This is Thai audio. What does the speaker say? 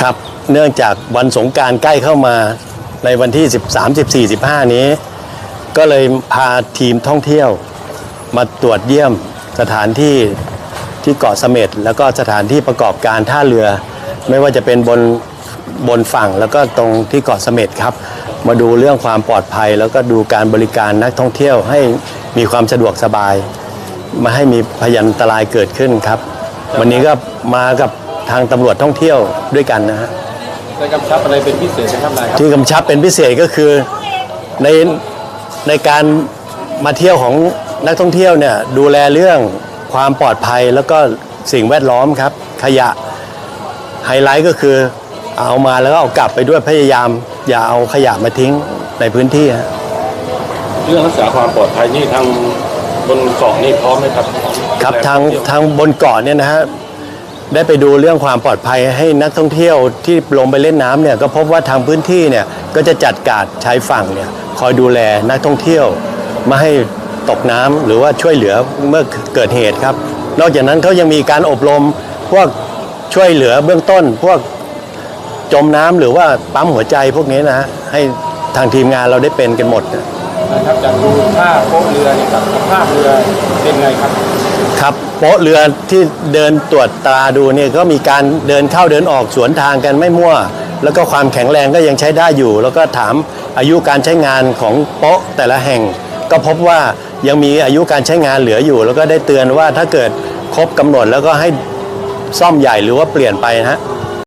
ครับ เนื่องจากวันสงการใกล้เข้ามาในวันที่ 13 14 15 นี้ ก็เลยพาทีมท่องเที่ยว มาตรวจเยี่ยมสถานที่ที่เกาะเสม็ดแล้วก็สถานที่ประกอบการท่าเรือ ไม่ว่าจะเป็นบนบนฝั่งแล้วก็ตรงที่เกาะเสม็ดครับ มาดูเรื่องความปลอดภัย แล้วก็ดูการบริการนักท่องเที่ยวให้มีความสะดวกสบาย มาให้มีพยันตรายเกิดขึ้นครับ วันนี้ก็มากับ ทางตำรวจท่องเที่ยวด้วยกันนะฮะได้กำชับอะไรเป็นพิเศษไหมครับนายครับที่กำชับเป็นพิเศษก็คือในในการมาเที่ยวของนักท่องเที่ยวเนี่ยดูแลเรื่องความปลอดภัยแล้วก็สิ่งแวดล้อมครับ ขยะไฮไลท์ก็คือเอามาแล้วก็เอากลับไปด้วยพยายาม อย่าเอาขยะมาทิ้งในพื้นที่ฮะเรื่องรักษาความปลอดภัยนี่ทางบนเกาะนี่พร้อมไหมครับครับทางทางบนเกาะเนี่ยนะฮะ ได้ไปดูเรื่องความปลอดภัยให้นักท่องเที่ยวที่ลงไปเล่นน้ำเนี่ยก็พบว่าทางพื้นที่เนี่ยก็จะจัดการชายฝั่งเนี่ยคอยดูแลนักท่องเที่ยวไม่ให้ตกน้ำหรือว่าช่วยเหลือเมื่อเกิดเหตุครับ นอกจากนั้นเขายังมีการอบรมพวกช่วยเหลือเบื้องต้น พวกจมน้ำหรือว่าปั๊มหัวใจพวกนี้นะฮะให้ทางทีมงานเราได้เป็นกันหมดนะ นะครับจากดูท่าโป๊ะเรือเนี่ยครับสภาพเรือเป็นไงครับ ครับโป๊ะเรือที่เดินตรวจตราดูเนี่ยก็มีการเดินเข้าเดินออกสวนทางกันไม่มั่ว แล้วก็ความแข็งแรงก็ยังใช้ได้อยู่ แล้วก็ถามอายุการใช้งานของโป๊ะแต่ละแห่ง ก็พบว่ายังมีอายุการใช้งานเหลืออยู่ แล้วก็ได้เตือนว่าถ้าเกิดครบกำหนดแล้วก็ให้ซ่อมใหญ่หรือว่าเปลี่ยนไปนะฮะ